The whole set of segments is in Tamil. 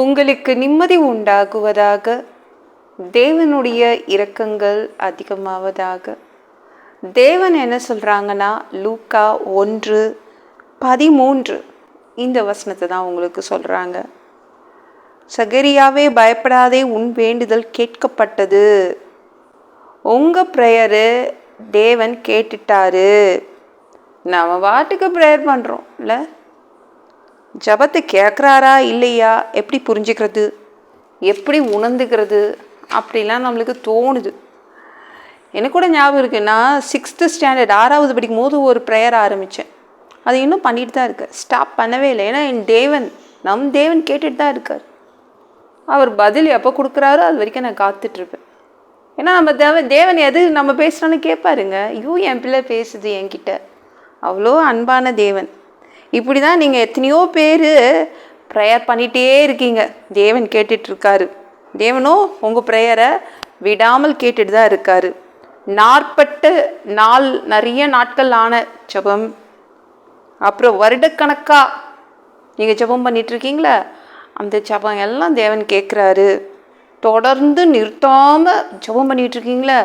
உங்களுக்கு நிம்மதி உண்டாகுவதாக. தேவனுடைய இரக்கங்கள் அதிகமாவதாக. தேவன் என்ன சொல்கிறாங்கன்னா லூக்கா ஒன்று பதிமூன்று. இந்த வசனத்தை தான் உங்களுக்கு சொல்கிறாங்க சகரியாவே பயப்படாதே உன் வேண்டுதல் கேட்கப்பட்டது. உங்கள் ப்ரேயரு தேவன் கேட்டுட்டாரு. நம்ம வாட்டுக்கு ப்ரேயர் பண்ணுறோம் இல்லை ஜபத்தை கேட்குறாரா இல்லையா? எப்படி புரிஞ்சுக்கிறது? எப்படி உணர்ந்துக்கிறது? அப்படிலாம் நம்மளுக்கு தோணுது. எனக்கு கூட ஞாபகம் இருக்குது நான் சிக்ஸ்த்து ஸ்டாண்டர்ட் ஆறாவது படிக்கும் போது ஒரு ப்ரேயர் ஆரம்பித்தேன் அது இன்னும் பண்ணிட்டு தான் இருக்கேன் ஸ்டாப் பண்ணவே இல்லை. ஏன்னா என் தேவன் நம் தேவன் கேட்டுட்டு தான் இருக்கார். அவர் பதில் எப்போ கொடுக்குறாரோ அது வரைக்கும் நான் காத்துட்ருப்பேன். ஏன்னா நம்ம தேவன் தேவன் எது நம்ம பேசுகிறோன்னு கேட்பாருங்க. ஐயோ என் பிள்ளை பேசுது என்கிட்ட. அவ்வளோ அன்பான தேவன். இப்படி தான் நீங்கள் எத்தனையோ பேர் ப்ரேயர் பண்ணிகிட்டே இருக்கீங்க. தேவன் கேட்டுட்ருக்காரு. தேவனோ உங்கள் ப்ரேயரை விடாமல் கேட்டுட்டு தான் இருக்காரு. நாற்பட்டு நாள் நிறைய நாட்கள் ஆன ஜெபம். அப்புறம் வருடக்கணக்காக நீங்கள் ஜெபம் பண்ணிட்டு அந்த ஜபம் எல்லாம் தேவன் கேட்குறாரு. தொடர்ந்து நிறுத்தாமல் ஜெபம் பண்ணிட்டு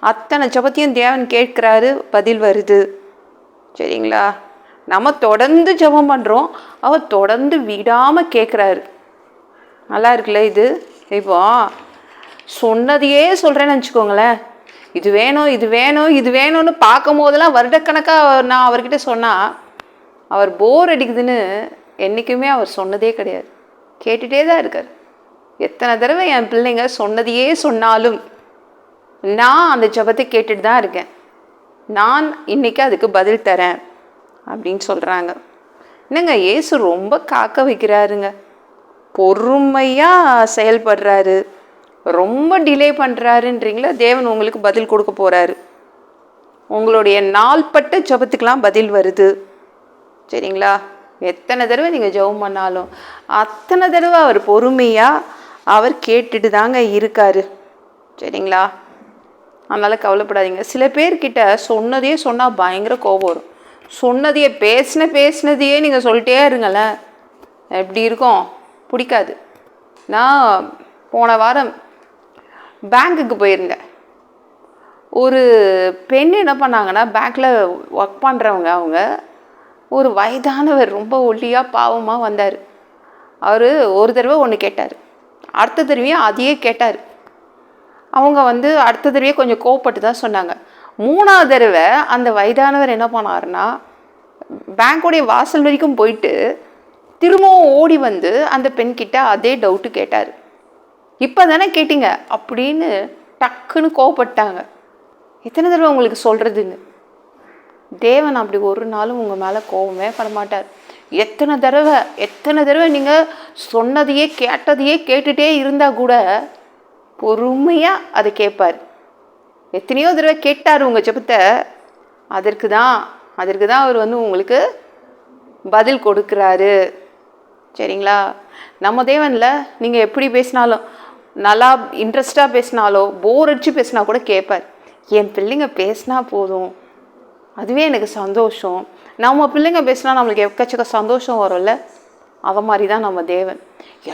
அத்தனை ஜெபத்தையும் தேவன் கேட்குறாரு. பதில் வருது. சரிங்களா? நம்ம தொடர்ந்து ஜெபம் பண்ணுறோம் அவர் தொடர்ந்து விடாமல் கேட்குறாரு நல்லா இருக்குல்ல இது? இப்போ சொன்னதையே சொல்கிறேன்னு வச்சுக்கோங்களேன். இது வேணும் இது வேணும் இது வேணும்னு பார்க்கும் போதெல்லாம் வருடக்கணக்காக நான் அவர்கிட்ட சொன்னால் அவர் போர் அடிக்குதுன்னு என்றைக்குமே அவர் சொன்னதே கிடையாது. கேட்டுகிட்டே தான் இருக்கார். எத்தனை தடவை என் பிள்ளைங்க சொன்னதையே சொன்னாலும் நான் அந்த ஜெபத்தை கேட்டுட்டு தான் இருக்கேன். நான் இன்றைக்கி அதுக்கு பதில் தரேன். அப்படின்னு சொல்கிறாங்க என்னங்க ஏசு ரொம்ப காக்க வைக்கிறாருங்க. பொறுமையாக செயல்படுறாரு. ரொம்ப டிலே பண்ணுறாருன்றீங்களா தேவன் உங்களுக்கு பதில் கொடுக்க போகிறாரு உங்களுடைய நாள்பட்ட ஜெபத்துக்கெலாம் பதில் வருது. சரிங்களா? எத்தனை தடவை நீங்கள் ஜெபம் பண்ணாலும் அத்தனை தடவை அவர் பொறுமையாக அவர் கேட்டுட்டு தாங்க இருக்கார். சரிங்களா? அதனால் கவலைப்படாதீங்க. சில பேர்கிட்ட சொன்னதையே சொன்னால் பயங்கர கோபம் வரும். சொன்னதையே பேசின பேசினதையே நீங்கள் சொல்லிட்டே இருங்களேன். எப்படி இருக்கும் பிடிக்காது. நான் போன வாரம் பேங்க்குக்கு போயிருந்தேன். ஒரு பெண் என்ன பண்ணாங்கன்னா பேங்க்கில் ஒர்க் பண்ணுறவங்க அவங்க ஒரு வயதானவர் ரொம்ப ஒல்லியாக பாவமாக வந்தார். அவர் ஒரு தடவை ஒன்று கேட்டார். அடுத்த தடவையும் அதையே கேட்டார். அவங்க வந்து அடுத்த தடவையே கொஞ்சம் கோவப்பட்டு தான் சொன்னாங்க. மூணாவது தடவை அந்த வயதானவர் என்ன பண்ணார்னா பேங்க்குடைய வாசல் வரைக்கும் போயிட்டு திரும்பவும் ஓடி வந்து அந்த பெண்கிட்ட அதே டவுட்டு கேட்டார். இப்போ தானே கேட்டீங்க? அப்படின்னு டக்குன்னு கோவப்பட்டாங்க. எத்தனை தடவை உங்களுக்கு சொல்கிறதுன்னு தேவன் அப்படி ஒரு நாளும் உங்கள் மேலே கோவமே படமாட்டார் எத்தனை தடவை எத்தனை தடவை நீங்கள் சொன்னதையே கேட்டதையே கேட்டுகிட்டே இருந்தால் கூட பொறுமையாக அதை கேட்பார். எத்தனையோ தடவை கேட்டார் உங்கள் ஜபத்தை. அதற்கு தான் அதற்கு தான் அவர் வந்து உங்களுக்கு பதில் கொடுக்குறாரு. சரிங்களா? நம்ம தேவனில் நீங்கள் எப்படி பேசினாலும் நல்லா இன்ட்ரெஸ்டாக பேசினாலோ போர் அடித்து பேசினா கூட கேட்பார். என் பிள்ளைங்க பேசினா போதும். அதுவே எனக்கு சந்தோஷம். நம்ம பிள்ளைங்க பேசினா நம்மளுக்கு எக்கச்சக்க சந்தோஷம் வரும்ல? அவ மாதிரி தான் நம்ம தேவன்.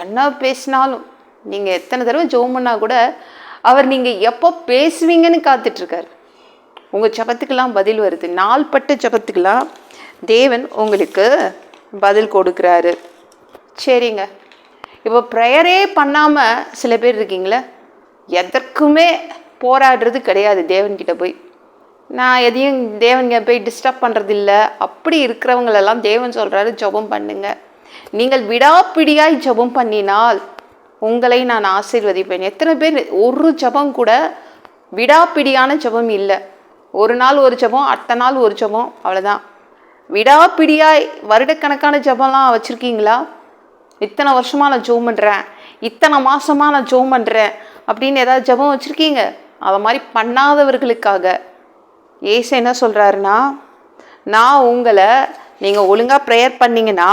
என்ன பேசினாலும் நீங்கள் எத்தனை தடவை ஜோம் பண்ணால் கூட அவர் நீங்கள் எப்போ பேசுவீங்கன்னு காத்துட்ருக்கார். உங்கள் ஜபத்துக்கெல்லாம் பதில் வருது. நாள்பட்ட ஜபத்துக்கெல்லாம் தேவன் உங்களுக்கு பதில் கொடுக்குறாரு. சரிங்க. இப்போ ப்ரேயரே பண்ணாமல் சில பேர் இருக்கீங்களே எதற்குமே போராடுறது கிடையாது தேவன்கிட்ட போய். நான் எதையும் தேவன்கிட்ட போய் டிஸ்டர்ப் பண்ணுறதில்ல அப்படி இருக்கிறவங்களெல்லாம் தேவன் சொல்கிறாரு ஜெபம் பண்ணுங்க. நீங்கள் விடாப்பிடியாய் ஜெபம் பண்ணினால் உங்களை நான் ஆசீர்வதிப்பேன். எத்தனை பேர் ஒரு ஜெபம் கூட விடாப்பிடியான ஜெபம் இல்லை. ஒரு நாள் ஒரு ஜெபம் அடுத்த நாள் ஒரு ஜெபம் அவ்வளோதான் விடாப்பிடியாய் வருடக்கணக்கான ஜெபம்லாம் வச்சுருக்கீங்களா? இத்தனை வருஷமாக நான் ஜோம் பண்ணுறேன் இத்தனை மாதமாக நான் ஜோம் பண்ணுறேன் அப்படின்னு ஏதாவது ஜெபம் வச்சுருக்கீங்க? அதை மாதிரி பண்ணாதவர்களுக்காக. ஏசு என்ன சொல்கிறாருன்னா நான் உங்களை நீங்கள் ஒழுங்காக ப்ரேயர் பண்ணிங்கன்னா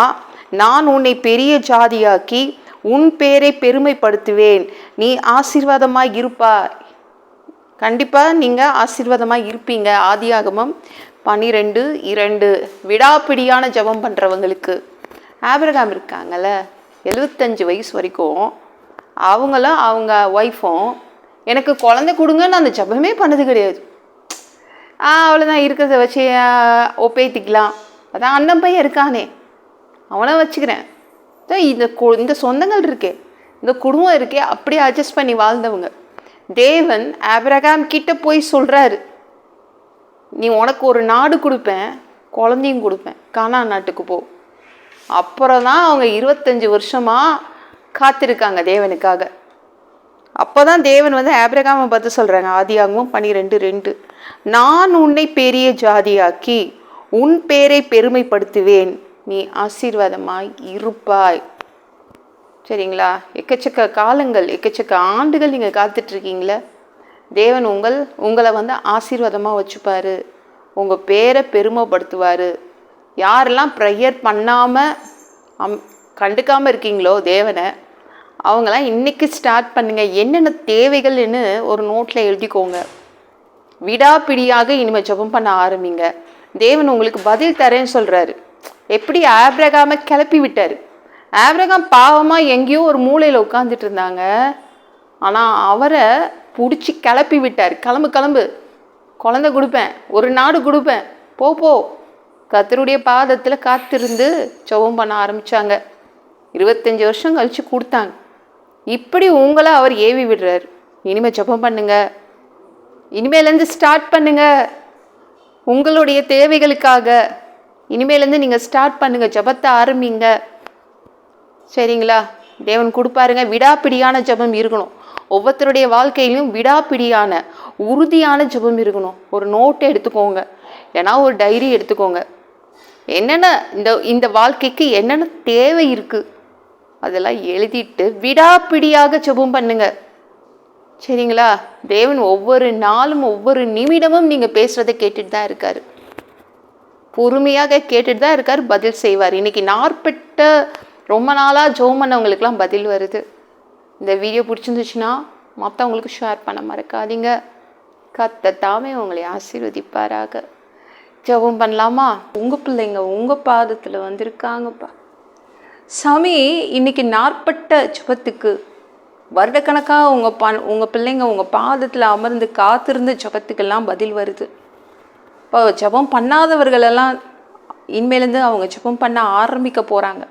நான் உன்னை பெரிய ஜாதியாக்கி உன் பேரை பெருமைப்படுத்துவேன். நீ ஆசீர்வாதமாக இருப்பாய். கண்டிப்பாக நீங்கள் ஆசீர்வாதமாக இருப்பீங்க. ஆதியாகமம் பன்னிரெண்டு இரண்டு. விடாப்பிடியான ஜெபம் பண்ணுறவங்களுக்கு ஆபிரகாம் இருக்காங்கல்ல எழுபத்தஞ்சு வயசு வரைக்கும். அவங்களும் அவங்க ஒய்ஃபும் எனக்கு குழந்தை கொடுங்கன்னு அந்த ஜெபமே பண்ணது கிடையாது. அவ்வளோ அவ்வளோதான் இருக்கிறத வச்சு ஒப்பேத்திக்கலாம். அதான் அண்ணன் பையன் இருக்கானே. அவனை வச்சுக்கிறேன். இந்த கு- இந்த சொந்தங்கள் இருக்கே. இந்த குடும்பம் இருக்கே. அப்படியே அட்ஜஸ்ட் பண்ணி வாழ்ந்தவங்க. தேவன் ஆப்ரகாம் கிட்ட போய் சொல்கிறாரு நீ உனக்கு ஒரு நாடு கொடுப்பேன் குழந்தையும் கொடுப்பேன் கானா நாட்டுக்கு போ. அப்புறம் தான் அவங்க இருபத்தஞ்சி வருஷமாக காத்திருக்காங்க தேவனுக்காக. அப்போ தான் தேவன் வந்து ஆப்ரகாமை பார்த்து சொல்கிறாங்க ஆதியாகவும் பன்னிரெண்டு ரெண்டு. நான் உன்னை பெரிய ஜாதியாக்கி உன் பேரை பெருமைப்படுத்துவேன். நீ ஆசீர்வாதமாய் இருப்பாய். சரிங்களா? எக்கச்சக்க காலங்கள் எக்கச்சக்க ஆண்டுகள் நீங்கள் காத்துட்ருக்கீங்களே? தேவன் உங்கள் உங்களை வந்து ஆசீர்வாதமாக வச்சுப்பாரு. உங்கள் பேரை பெருமைப்படுத்துவார். யாரெல்லாம் ப்ரேயர் பண்ணாமல் அம் கண்டுக்காமல் இருக்கீங்களோ தேவனை அவங்களாம் இன்றைக்கி ஸ்டார்ட் பண்ணுங்கள் என்னென்ன தேவைகள்னு ஒரு நோட்டில் எழுதிக்கோங்க. விடாப்பிடியாக இனிமேல் ஜெபம் பண்ண ஆரம்பிங்க. தேவன் உங்களுக்கு பதில் தரேன்னு சொல்கிறாரு எப்படி ஆப்ரகாமை கிளப்பி விட்டார்? ஆப்ரகாம் பாவமாக எங்கேயோ ஒரு மூலையில் உட்காந்துட்டு இருந்தாங்க. ஆனால் அவரை பிடிச்சி கிளப்பி விட்டார். கிளம்பு கிளம்பு. குழந்தை கொடுப்பேன். ஒரு நாடு கொடுப்பேன். போ போ. கத்தருடைய பாதத்தில் காத்திருந்து ஜெபம் பண்ண ஆரம்பிச்சாங்க. இருபத்தஞ்சி வருஷம் கழித்து கொடுத்தாங்க. இப்படி உங்களை அவர் ஏவி விடுறார். இனிமேல் ஜெபம் பண்ணுங்க. இனிமேலேருந்து ஸ்டார்ட் பண்ணுங்க. உங்களுடைய தேவைகளுக்காக. இனிமேலேருந்து நீங்கள் ஸ்டார்ட் பண்ணுங்கள் ஜெபத்தை ஆரம்பிங்க. சரிங்களா? தேவன் கொடுப்பாருங்க. விடாப்பிடியான ஜெபம் இருக்கணும். ஒவ்வொருத்தருடைய வாழ்க்கையிலும் விடாப்பிடியான உறுதியான ஜெபம் இருக்கணும். ஒரு நோட்டை எடுத்துக்கோங்க. ஏன்னா ஒரு டைரி எடுத்துக்கோங்க. என்னென்ன இந்த இந்த வாழ்க்கைக்கு என்னென்ன தேவை இருக்குது அதெல்லாம் எழுதிட்டு விடாப்பிடியாக ஜெபம் பண்ணுங்க. சரிங்களா? தேவன் ஒவ்வொரு நாளும் ஒவ்வொரு நிமிடமும் நீங்கள் பேசுகிறத கேட்டுட்டு தான் இருக்காரு. பொறுமையாக கேட்டுட்டு தான் இருக்கார் பதில் செய்வார். இன்றைக்கி நாற்பட்ட ரொம்ப நாளாக ஜோம் பண்ணவங்களுக்குலாம் பதில் வருது. இந்த வீடியோ பிடிச்சிருந்துச்சுன்னா மற்றவங்களுக்கு ஷேர் பண்ண மறக்காதீங்க. கத்த தாமே உங்களை ஆசீர்வதிப்பாராக. ஜெபம் பண்ணலாமா? உங்கள் பிள்ளைங்க உங்கள் பாதத்தில் வந்திருக்காங்கப்பா. சாமி இன்னைக்கு நாற்பட்ட ஜபத்துக்கு வருடக்கணக்காக உங்கள் ப உங்கள் பிள்ளைங்க உங்கள் பாதத்தில் அமர்ந்து காத்திருந்த ஜெபத்துக்கெல்லாம் பதில் வருது. இப்போ ஜெபம் பண்ணாதவர்களெல்லாம் இனிமேலேருந்து அவங்க ஜெபம் பண்ண ஆரம்பிக்க போகிறாங்க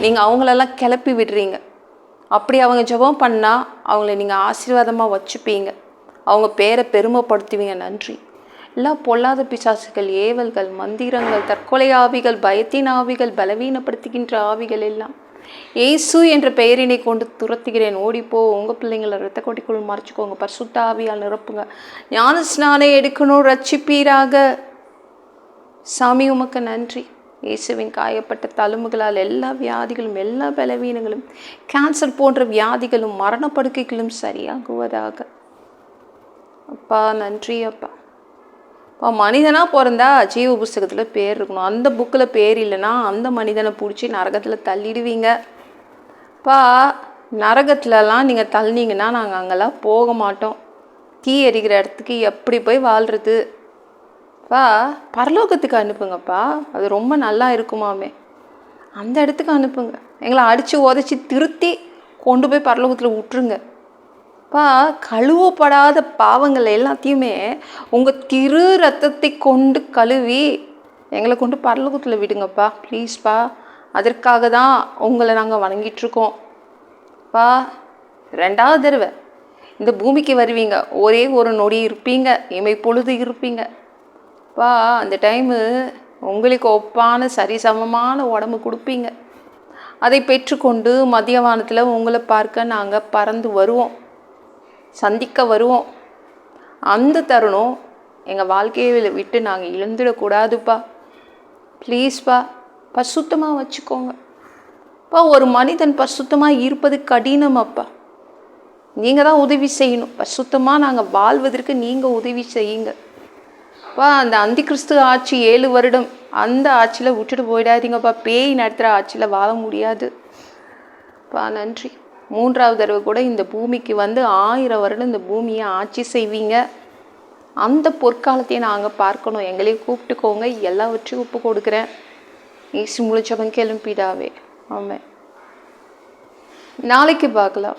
நீங்கள் அவங்களெல்லாம் கிளப்பி விடுறீங்க. அப்படி அவங்க ஜெபம் பண்ணால் அவங்கள நீங்கள் ஆசீர்வாதமாக வச்சுப்பீங்க. அவங்க பேரை பெருமைப்படுத்துவீங்க. நன்றி. எல்லாம் பொல்லாத பிசாசுகள் ஏவல்கள் மந்திரங்கள் தற்கொலை ஆவிகள் பயத்தின் ஆவிகள் பலவீனப்படுத்துகின்ற ஆவிகள் எல்லாம். இயேசு என்ற பெயரினை கொண்டு துரத்துகிறேன். ஓடிப்போ உங்கள் பிள்ளைங்களை ரத்த கொட்டிக்குள் மறைச்சிக்கோங்க. பர்சுத்தாவியால் நிரப்புங்க. ஞான ஸ்நானம் எடுக்கணும் ரட்சிப்பீராக சாமி உமக்கு நன்றி. இயேசுவின் காயப்பட்ட தழும்புகளால் எல்லா வியாதிகளும் எல்லா பலவீனங்களும் கேன்சர் போன்ற வியாதிகளும் மரணப்படுக்கைகளும் சரியாகுவதாக. அப்பா நன்றி அப்பா. அப்பா மனிதனாக பிறந்தா ஜீவ புஸ்தகத்தில் பேர் இருக்கணும். அந்த புக்கில் பேர் இல்லைன்னா அந்த மனிதனை பிடிச்சி நரகத்தில் தள்ளிடுவீங்க. இப்போ நரகத்துலலாம் நீங்கள் தள்ளினீங்கன்னா நாங்கள் அங்கெல்லாம் போக மாட்டோம். தீ எரிக்கிற இடத்துக்கு எப்படி போய் வாழ்கிறது பா பரலோகத்துக்கு அனுப்புங்கப்பா. அது ரொம்ப நல்லா இருக்குமாமே. அந்த இடத்துக்கு அனுப்புங்க. எங்களை அடித்து உதச்சி திருத்தி கொண்டு போய் பரலோகத்தில் விட்டுருங்க. அப்பா கழுவப்படாத பாவங்கள் எல்லாத்தையுமே உங்கள் திரு ரத்தத்தை கொண்டு கழுவி எங்களை கொண்டு பரலோகத்தில் விடுங்கப்பா. ப்ளீஸ்ப்பா அதற்காக தான் உங்களை நாங்கள் வணங்கிட்டுருக்கோம். பா ரெண்டாவது தடவை. இந்த பூமிக்கு வருவீங்க. ஒரே ஒரு நொடி இருப்பீங்க. இமை பொழுது இருப்பீங்க. பா அந்த டைமு உங்களுக்கு ஒப்பான சரிசமமான உடம்பு கொடுப்பீங்க. அதை பெற்றுக்கொண்டு மதியவானத்தில் உங்களை பார்க்க நாங்கள் பறந்து வருவோம். சந்திக்க வருவோம். அந்த தருணம் எங்கள் வாழ்க்கையை விட்டு நாங்கள் இழந்துடக்கூடாதுப்பா ப்ளீஸ்ப்பா பசுத்தமாக வச்சுக்கோங்க. அப்பா ஒரு மனிதன் பசுத்தமாக இருப்பது கடினம் அப்பா நீங்கள் தான் உதவி செய்யணும். பசுத்தமாக நாங்கள் வாழ்வதற்கு நீங்கள் உதவி செய்யுங்க. அப்பா அந்த அந்தி கிறிஸ்து ஆட்சி ஏழு வருடம் அந்த ஆட்சியில் விட்டுட்டு போயிடாதீங்கப்பா. பேய் நடத்துகிற ஆட்சியில் வாழ முடியாது. பா நன்றி. மூன்றாவது தடவை கூட இந்த பூமிக்கு வந்து ஆயிரம் வருடம் இந்த பூமியை ஆட்சி செய்வீங்க. அந்த பொற்காலத்தையும் நாங்கள் பார்க்கணும். எங்களையும் கூப்பிட்டுக்கோங்க. எல்லாவற்றையும் ஒப்பு கொடுக்குறேன். ஈசி முழிச்சவன் கிளம்பிடாவே ஆமாம் நாளைக்கு பார்க்கலாம்.